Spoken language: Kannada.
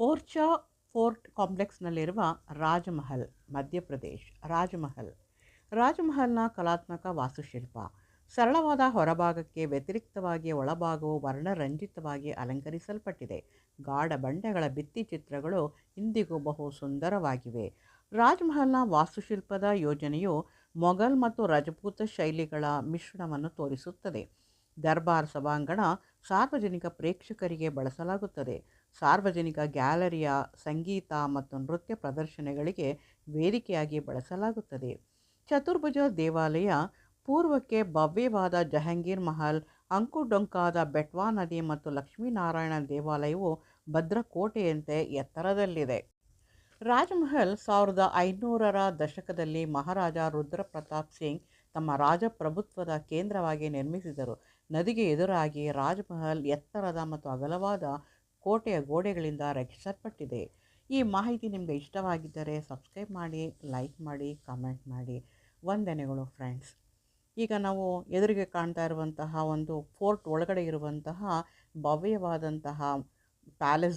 ಓರ್ಚಾ ಫೋರ್ಟ್ ಕಾಂಪ್ಲೆಕ್ಸ್ನಲ್ಲಿರುವ ರಾಜಮಹಲ್, ಮಧ್ಯಪ್ರದೇಶ್, ರಾಜಮಹಲ್. ರಾಜಮಹಲ್ನ ಕಲಾತ್ಮಕ ವಾಸ್ತುಶಿಲ್ಪ. ಸರಳವಾದ ಹೊರಭಾಗಕ್ಕೆ ವ್ಯತಿರಿಕ್ತವಾಗಿ ಒಳಭಾಗವು ವರ್ಣರಂಜಿತವಾಗಿ ಅಲಂಕರಿಸಲ್ಪಟ್ಟಿದೆ. ಗಾಢ ಬಂಡೆಗಳ ಭಿತ್ತಿಚಿತ್ರಗಳು ಇಂದಿಗೂ ಬಹು ಸುಂದರವಾಗಿವೆ. ರಾಜಮಹಲ್ನ ವಾಸ್ತುಶಿಲ್ಪದ ಯೋಜನೆಯು ಮೊಘಲ್ ಮತ್ತು ರಜಪೂತ ಶೈಲಿಗಳ ಮಿಶ್ರಣವನ್ನು ತೋರಿಸುತ್ತದೆ. ದರ್ಬಾರ್ ಸಭಾಂಗಣ ಸಾರ್ವಜನಿಕ ಪ್ರೇಕ್ಷಕರಿಗೆ ಬಳಸಲಾಗುತ್ತದೆ. ಸಾರ್ವಜನಿಕ ಗ್ಯಾಲರಿಯ, ಸಂಗೀತ ಮತ್ತು ನೃತ್ಯ ಪ್ರದರ್ಶನಗಳಿಗೆ ವೇದಿಕೆಯಾಗಿ ಬಳಸಲಾಗುತ್ತದೆ. ಚತುರ್ಭುಜ ದೇವಾಲಯ, ಪೂರ್ವಕ್ಕೆ ಭವ್ಯವಾದ ಜಹಾಂಗೀರ್ ಮಹಲ್, ಅಂಕುಡೊಂಕಾದ ಬೆಟ್ವಾ ನದಿ ಮತ್ತು ಲಕ್ಷ್ಮೀನಾರಾಯಣ ದೇವಾಲಯವು ಭದ್ರಕೋಟೆಯಂತೆ ಎತ್ತರದಲ್ಲಿದೆ. ರಾಜಮಹಲ್ ಸಾವಿರದ ಐನೂರರ ದಶಕದಲ್ಲಿ ಮಹಾರಾಜ ರುದ್ರ ಪ್ರತಾಪ್ ಸಿಂಗ್ ತಮ್ಮ ರಾಜಪ್ರಭುತ್ವದ ಕೇಂದ್ರವಾಗಿ ನಿರ್ಮಿಸಿದರು. ನದಿಗೆ ಎದುರಾಗಿ ರಾಜಮಹಲ್ ಎತ್ತರದ ಮತ್ತು ಅಗಲವಾದ ಕೋಟೆಯ ಗೋಡೆಗಳಿಂದ ರಕ್ಷಿಸಲ್ಪಟ್ಟಿದೆ. ಈ ಮಾಹಿತಿ ನಿಮಗೆ ಇಷ್ಟವಾಗಿದ್ದರೆ ಸಬ್ಸ್ಕ್ರೈಬ್ ಮಾಡಿ, ಲೈಕ್ ಮಾಡಿ, ಕಮೆಂಟ್ ಮಾಡಿ. ವಂದನೆಗಳು ಫ್ರೆಂಡ್ಸ್. ಈಗ ನಾವು ಎದುರಿಗೆ ಕಾಣ್ತಾ ಇರುವಂತಹ ಒಂದು ಫೋರ್ಟ್ ಒಳಗಡೆ ಇರುವಂತಹ ಭವ್ಯವಾದಂತಹ ಪ್ಯಾಲೇಸ್